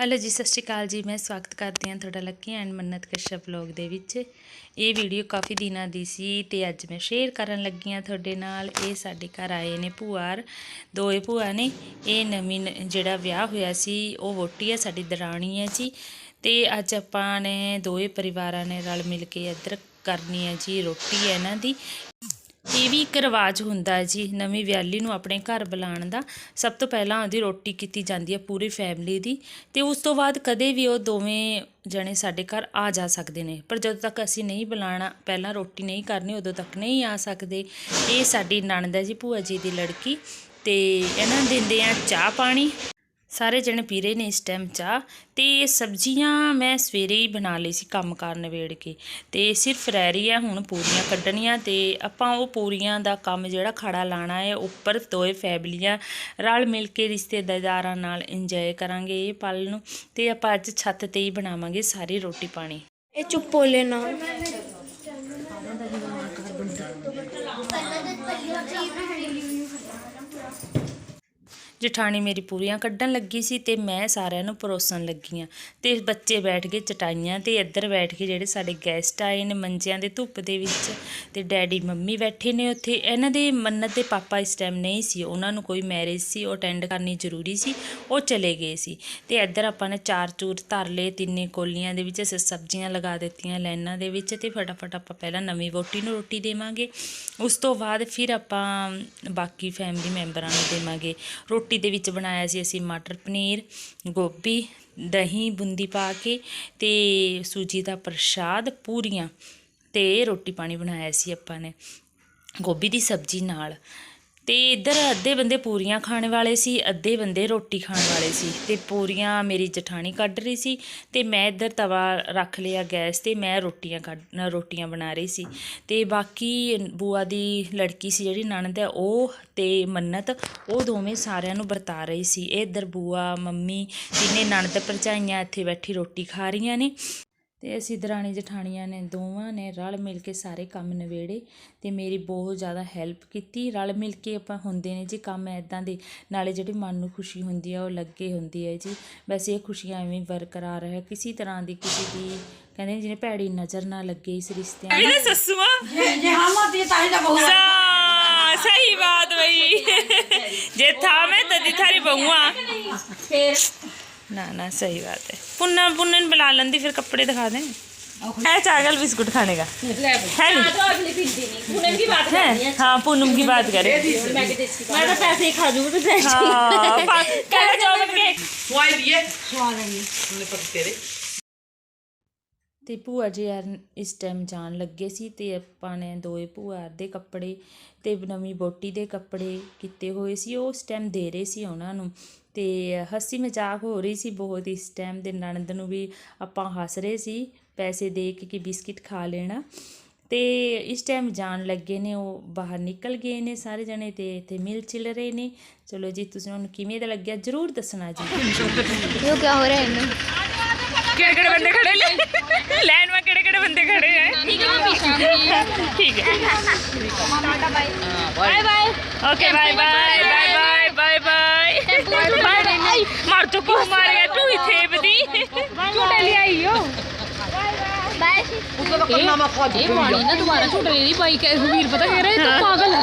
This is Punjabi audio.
ਹੈਲੋ ਜੀ, ਸਤਿ ਸ਼੍ਰੀ ਅਕਾਲ ਜੀ। ਮੈਂ ਸਵਾਗਤ ਕਰਦੀ ਹਾਂ ਤੁਹਾਡਾ ਲੱਕੀ ਐਂਡ ਮੰਨਤ ਕਸ਼ਪ ਵਲੌਗ ਦੇ ਵਿੱਚ। ਇਹ ਵੀਡੀਓ ਕਾਫੀ ਦਿਨਾਂ ਦੀ ਸੀ ਤੇ ਅੱਜ ਮੈਂ ਸ਼ੇਅਰ ਕਰਨ ਲੱਗੀ ਹਾਂ ਤੁਹਾਡੇ ਨਾਲ। ਇਹ ਸਾਡੇ ਘਰ ਆਏ ਨੇ ਭੂਆਰ ਦੋਏ ਭੂਆ ਨੇ। ਇਹ ਨਵੀਂ ਨ- ਜਿਹੜਾ ਵਿਆਹ ਹੋਇਆ ਸੀ, ਉਹ ਵੋਟੀ ਹੈ ਸਾਡੀ ਦਰਾਣੀ ਹੈ ਜੀ। ਤੇ ਅੱਜ ਆਪਾਂ ਨੇ ਦੋਏ ਪਰਿਵਾਰਾਂ ਨੇ ਰਲ ਮਿਲ ਕੇ ਇੱਧਰ ਕਰਨੀ ਹੈ ਜੀ, ਰੋਟੀ ਹੈ ਇਹਨਾਂ ਦੀ। ਇਹ ਵੀ ਇੱਕ ਰਿਵਾਜ ਹੁੰਦਾ ਜੀ, ਨਵੀਂ ਵਿਆਹਲੀ ਨੂੰ ਆਪਣੇ ਘਰ ਬੁਲਾਉਣ ਦਾ। ਸਭ ਤੋਂ ਪਹਿਲਾਂ ਉਹਦੀ ਰੋਟੀ ਕੀਤੀ ਜਾਂਦੀ ਹੈ ਪੂਰੀ ਫੈਮਿਲੀ ਦੀ ਤੇ ਉਸ ਤੋਂ ਬਾਅਦ ਕਦੇ ਵੀ ਉਹ ਦੋਵੇਂ ਜਣੇ ਸਾਡੇ ਘਰ ਆ ਜਾ ਸਕਦੇ ਨੇ। ਪਰ ਜਦੋਂ ਤੱਕ ਅਸੀਂ ਨਹੀਂ ਬੁਲਾਣਾ, ਪਹਿਲਾਂ ਰੋਟੀ ਨਹੀਂ ਕਰਨੀ, ਉਦੋਂ ਤੱਕ ਨਹੀਂ ਆ ਸਕਦੇ। ਇਹ ਸਾਡੀ ਨਣਦ ਹੈ ਜੀ, ਭੂਆ ਜੀ ਦੀ ਲੜਕੀ ਤੇ ਇਹਨਾਂ ਦਿੰਦੇ ਆ ਚਾਹ ਪਾਣੀ। ਸਾਰੇ ਜਣੇ ਪੀ ਰਹੇ ਨੇ ਇਸ ਟਾਈਮ ਚਾਹ ਤੇ ਸਬਜ਼ੀਆਂ ਮੈਂ ਸਵੇਰੇ ਹੀ ਬਣਾ ਲਈ ਸੀ ਕੰਮ ਕਾਰ ਨਵੇੜ ਕੇ। ਤੇ ਸਿਰਫ ਰਹਿ ਰਹੀ ਹੈ ਹੁਣ ਪੂਰੀਆਂ ਕੱਢਣੀਆਂ ਤੇ ਆਪਾਂ ਉਹ ਪੂਰੀਆਂ ਦਾ ਕੰਮ ਜਿਹੜਾ ਖੜਾ ਲਾਣਾ ਹੈ, ਉੱਪਰ ਦੋਏ ਫੈਮਲੀਆਂ ਰਲ ਮਿਲ ਕੇ ਰਿਸ਼ਤੇਦਾਰਾਂ ਨਾਲ ਇੰਜੋਏ ਕਰਾਂਗੇ ਇਹ ਪਲ ਨੂੰ। ਤੇ ਆਪਾਂ ਅੱਜ ਛੱਤ ਤੇ ਹੀ ਬਣਾਵਾਂਗੇ ਸਾਰੀ ਰੋਟੀ ਪਾਣੀ। ਇਹ ਚੁੱਪ ਬੋਲੇ ਨਾ ਜਠਾਣੀ ਮੇਰੀ ਪੂਰੀਆਂ ਕੱਢਣ ਲੱਗੀ ਸੀ ਤੇ ਮੈਂ ਸਾਰਿਆਂ ਨੂੰ ਪਰੋਸਣ ਲੱਗੀ ਆ ਤੇ ਬੱਚੇ ਬੈਠ ਕੇ ਚਟਾਈਆਂ ਤੇ ਇੱਧਰ ਬੈਠ ਕੇ ਜਿਹੜੇ ਸਾਡੇ ਗੈਸਟ ਆਏ ਨੇ ਮੰਜਿਆਂ ਦੇ ਧੁੱਪ ਦੇ ਵਿੱਚ ਤੇ ਡੈਡੀ, ਮੰਮੀ ਬੈਠੇ ਨੇ ਉੱਥੇ। ਇਹਨਾਂ ਦੇ ਮੰਨਤ ਦੇ ਪਾਪਾ ਇਸ ਟਾਈਮ ਨਹੀਂ ਸੀ। ਉਹਨਾਂ ਨੂੰ ਕੋਈ ਮੈਰਿਜ ਸੀ, ਉਹ ਅਟੈਂਡ ਕਰਨੀ ਜ਼ਰੂਰੀ ਸੀ, ਉਹ ਚਲੇ ਗਏ ਸੀ। ਤੇ ਇੱਧਰ ਆਪਾਂ ਨੇ ਚਾਰ ਚੂਰ ਧਰ ਲਏ ਤਿੰਨੇ ਕੋਲੀਆਂ ਦੇ ਵਿੱਚ, ਅਸੀਂ ਸਬਜ਼ੀਆਂ ਲਗਾ ਦਿੱਤੀਆਂ ਲਾਈਨਾਂ ਦੇ ਵਿੱਚ ਤੇ ਫਟਾਫਟ ਆਪਾਂ ਪਹਿਲਾਂ ਨਵੀਂ ਵੋਟੀ ਨੂੰ ਰੋਟੀ ਦੇਵਾਂਗੇ। ਉਸ ਤੋਂ ਬਾਅਦ ਫਿਰ ਆਪਾਂ ਬਾਕੀ ਫੈਮਿਲੀ ਮੈਂਬਰਾਂ ਨੂੰ ਦੇਵਾਂਗੇ। ਰੋਟੀ ਰੋਟੀ ਦੇ ਵਿੱਚ ਬਣਾਇਆ ਸੀ ਅਸੀਂ ਮਟਰ ਪਨੀਰ, ਗੋਭੀ, ਦਹੀਂ, ਬੁੰਦੀ ਪਾ ਕੇ ਤੇ ਸੂਜੀ ਦਾ ਪ੍ਰਸ਼ਾਦ ਪੂਰੀਆਂ ਤੇ ਰੋਟੀ ਪਾਣੀ ਬਣਾਇਆ ਸੀ ਆਪਾਂ ਨੇ, ਗੋਭੀ ਦੀ ਸਬਜ਼ੀ ਨਾਲ। ਤੇ ਇੱਧਰ ਅੱਧੇ ਬੰਦੇ ਪੂਰੀਆਂ ਖਾਣ ਵਾਲੇ ਸੀ, ਅੱਧੇ ਬੰਦੇ ਰੋਟੀ ਖਾਣ ਵਾਲੇ ਸੀ ਤੇ ਪੂਰੀਆਂ ਮੇਰੀ ਜਠਾਣੀ ਕੱਢ ਰਹੀ ਸੀ ਤੇ ਮੈਂ ਇੱਧਰ ਤਵਾ ਰੱਖ ਲਿਆ ਗੈਸ ਤੇ ਮੈਂ ਰੋਟੀਆਂ ਕੱਢ ਰੋਟੀਆਂ ਬਣਾ ਰਹੀ ਸੀ ਤੇ ਬਾਕੀ ਬੂਆ ਦੀ ਲੜਕੀ ਸੀ ਜਿਹੜੀ ਨਣਦ ਹੈ ਉਹ ਤੇ ਮੰਨਤ, ਉਹ ਦੋਵੇਂ ਸਾਰਿਆਂ ਨੂੰ ਵਰਤਾ ਰਹੀ ਸੀ। ਇਹ ਇੱਧਰ ਬੂਆ, ਮੰਮੀ ਤਿੰਨੇ ਨਣਦ ਭਰਜਾਈਆਂ ਇੱਥੇ ਬੈਠੀ ਰੋਟੀ ਖਾ ਰਹੀਆਂ ਨੇ ਤੇ ਅਸੀਂ ਦਰਾਣੀ ਜਠਾਣੀਆਂ ਨੇ ਦੋਵਾਂ ਨੇ ਰਲ ਮਿਲ ਕੇ ਸਾਰੇ ਕੰਮ ਨਿਬੇੜੇ ਤੇ ਮੇਰੀ ਬਹੁਤ ਜ਼ਿਆਦਾ ਹੈਲਪ ਕੀਤੀ। ਰਲ ਮਿਲ ਕੇ ਆਪਾਂ ਹੁੰਦੇ ਨੇ ਜੀ ਕੰਮ ਐਦਾਂ ਦੇ ਨਾਲੇ ਜਿਹੜੀ ਮਨ ਨੂੰ ਖੁਸ਼ੀ ਹੁੰਦੀ ਆ ਉਹ ਲੱਗੇ ਹੁੰਦੀ ਹੈ ਜੀ। ਵੈਸੇ ਇਹ ਖੁਸ਼ੀਆਂ ਐਵੇਂ ਬਰਕਰਾਰ ਹੈ ਕਿਸੇ ਤਰ੍ਹਾਂ ਦੀ ਕਿਸੇ ਦੀ ਕਹਿੰਦੇ ਜਿਹਨੇ ਭੈੜੀ ਨਜ਼ਰ ਨਾ ਲੱਗੇ ਇਸ ਰਿਸ਼ਤਿਆਂ ਨੂੰ ਸੱਸੂਆ? ਜੇ ਹਾਂ ਮਾਤੀ ਤਾਂ ਹੀ ਤਾਂ ਬਹੂ ਸਹੀ ਬਾਤ ਬਈ। ਜੇ ਥਾ ਮੈਂ ਤਦੀ ਥਾਰੀ ਬਹੂਆ। ਫੇਰ ਨਾ ਨਾ ਸਹੀ ਬਾਤ ਹੈ ਪੁੰਨਾ ਪੁੰਨਨ ਬੁਲਾ ਲੈਂਦੀ ਫਿਰ ਕੱਪੜੇ ਦਿਖਾ ਦੇ है चागल बिस्कुट खाने का ਲੈ है नहीं तो अगली पिंडी नहीं पुणे की बात है हाँ पूनम की बात करें मैं भी देसी मैं तो पैसे ही खा दूंगी तो हाँ पा- कहना चौबन के Why diye? स्वाद है हमने पति तेरे ਤੇ ਭੂਆ ਜੀ ਯਾਰ ਇਸ ਟਾਈਮ ਜਾਣ ਲੱਗੇ ਸੀ ਤੇ ਆਪਾਂ ਨੇ ਦੋਏ ਭੂਆ ਦੇ ਕੱਪੜੇ ਤੇ ਨਵੀਂ ਬੋਟੀ ਦੇ ਕੱਪੜੇ ਕੀਤੇ ਹੋਏ ਸੀ ਉਹ ਉਸ ਟਾਈਮ ਦੇ ਰਹੇ ਸੀ ਉਹਨਾਂ ਨੂੰ ਤੇ ਹੱਸੀ ਮਜ਼ਾਕ ਹੋ ਰਹੀ ਸੀ ਬਹੁਤ ਇਸ ਟਾਈਮ ਦੇ ਨਣਦ ਨੂੰ ਵੀ ਆਪਾਂ ਹੱਸ ਰਹੇ ਸੀ ਪੈਸੇ ਦੇ ਕੇ ਕਿ ਬਿਸਕਿਟ ਖਾ ਲੈਣਾ। ਤੇ ਇਸ ਟਾਈਮ ਜਾਣ ਲੱਗੇ ਨੇ ਉਹ ਬਾਹਰ ਨਿਕਲ ਗਏ ਨੇ ਸਾਰੇ ਜਣੇ ਤੇ ਇੱਥੇ ਮਿਲ ਚਿਲ ਰਹੇ ਨੇ। ਚਲੋ ਜੀ ਤੁਸੀਂ ਉਹਨੂੰ ਕਿਵੇਂ ਦਾ ਲੱਗਿਆ ਜਰੂਰ ਦੱਸਣਾ ਜੀ। ਇਹ ਕੀ ਹੋ ਰਿਹਾ ਇਹਨੂੰ? ਕਿਹੜੇ ਕਿਹੜੇ ਬੰਦੇ ਖੜੇ ਨੇ? ਲਾਈਨ ਵਿੱਚ ਕਿਹੜੇ ਕਿਹੜੇ ਬੰਦੇ ਖੜੇ ਹੈ ਠੀਕ ਹੈ ਠੀਕ ਹੈ bye. Bye okay bye bye bye ਭੈਣੇ ਮਰ ਤੂੰ ਕਿਉਂ ਮਾਰ ਤੂੰ ਇੱਥੇ ਬਦੀ ਝੂਟੇ ਲਈ ਆਈ ਹੋ ਬਾਏ ਇਹ ਮਾਰੀ ਨਾ ਦੁਬਾਰਾ ਝੂਟੇ ਲਈ ਬਾਈ ਕਹਿ ਵੀਰ ਪਤਾ ਕਹਿ ਰਿਹਾ ਤੂੰ ਪਾਗਲ